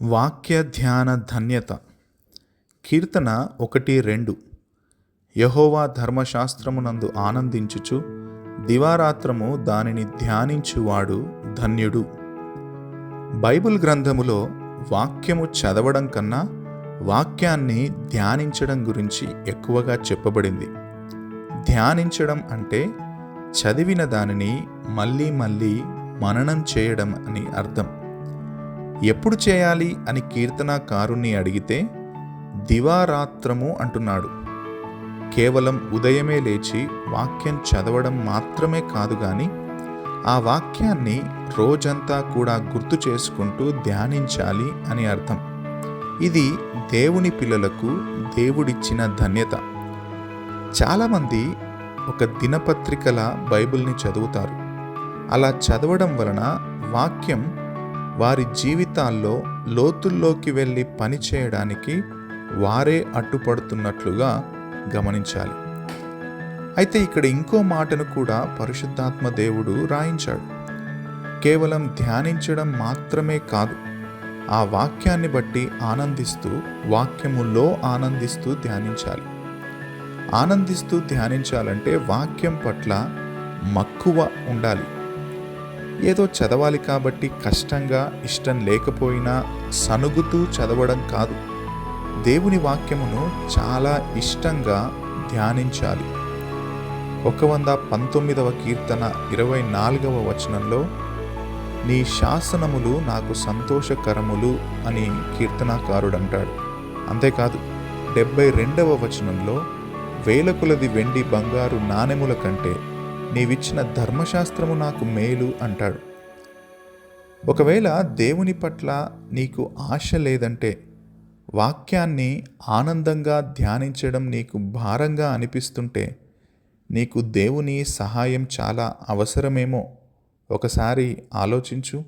వాక్య ధ్యాన ధన్యత. కీర్తన ఒకటి రెండు. యహోవా ధర్మశాస్త్రమునందు ఆనందించుచు దివారాత్రము దానిని ధ్యానించువాడు ధన్యుడు. బైబిల్ గ్రంథములో వాక్యము చదవడం కన్నా వాక్యాన్ని ధ్యానించడం గురించి ఎక్కువగా చెప్పబడింది. ధ్యానించడం అంటే చదివిన దానిని మళ్ళీ మళ్ళీ మననం చేయడం అని అర్థం. ఎప్పుడు చేయాలి అని కీర్తనాకారుణ్ణి అడిగితే దివారాత్రము అంటున్నాడు. కేవలం ఉదయమే లేచి వాక్యం చదవడం మాత్రమే కాదు కానీ ఆ వాక్యాన్ని రోజంతా కూడా గుర్తు చేసుకుంటూ ధ్యానించాలి అని అర్థం. ఇది దేవుని పిల్లలకు దేవుడిచ్చిన ధన్యత. చాలామంది ఒక దినపత్రికల బైబిల్ని చదువుతారు. అలా చదవడం వలన వాక్యం వారి జీవితాల్లో లోతుల్లోకి వెళ్ళి పని చేయడానికి వారే అడ్డుపడుతున్నట్లుగా గమనించాలి. అయితే ఇక్కడ ఇంకో మాటను కూడా పరిశుద్ధాత్మ దేవుడు రాయించాడు. కేవలం ధ్యానించడం మాత్రమే కాదు ఆ వాక్యాన్ని బట్టి ఆనందిస్తూ వాక్యములో ఆనందిస్తూ ధ్యానించాలి. ఆనందిస్తూ ధ్యానించాలంటే వాక్యం పట్ల మక్కువ ఉండాలి. ఏదో చదవాలి కాబట్టి కష్టంగా ఇష్టం లేకపోయినా సనుగుతూ చదవడం కాదు. దేవుని వాక్యమును చాలా ఇష్టంగా ధ్యానించాలి. ఒక వంద పంతొమ్మిదవ కీర్తన ఇరవై నాలుగవ వచనంలో నీ శాసనములు నాకు సంతోషకరములు అని కీర్తనాకారుడు అంటాడు అంతేకాదు డెబ్బై రెండవ వచనంలో వేల కొలది వెండి బంగారు నాణెముల కంటే నీవిచ్చిన ధర్మశాస్త్రము నాకు మేలు అంటాడు. ఒకవేళ దేవుని పట్ల నీకు ఆశ లేదంటే వాక్యాన్ని ఆనందంగా ధ్యానించడం నీకు భారంగా అనిపిస్తుంటే నీకు దేవుని సహాయం చాలా అవసరమేమో? ఒకసారి ఆలోచించు.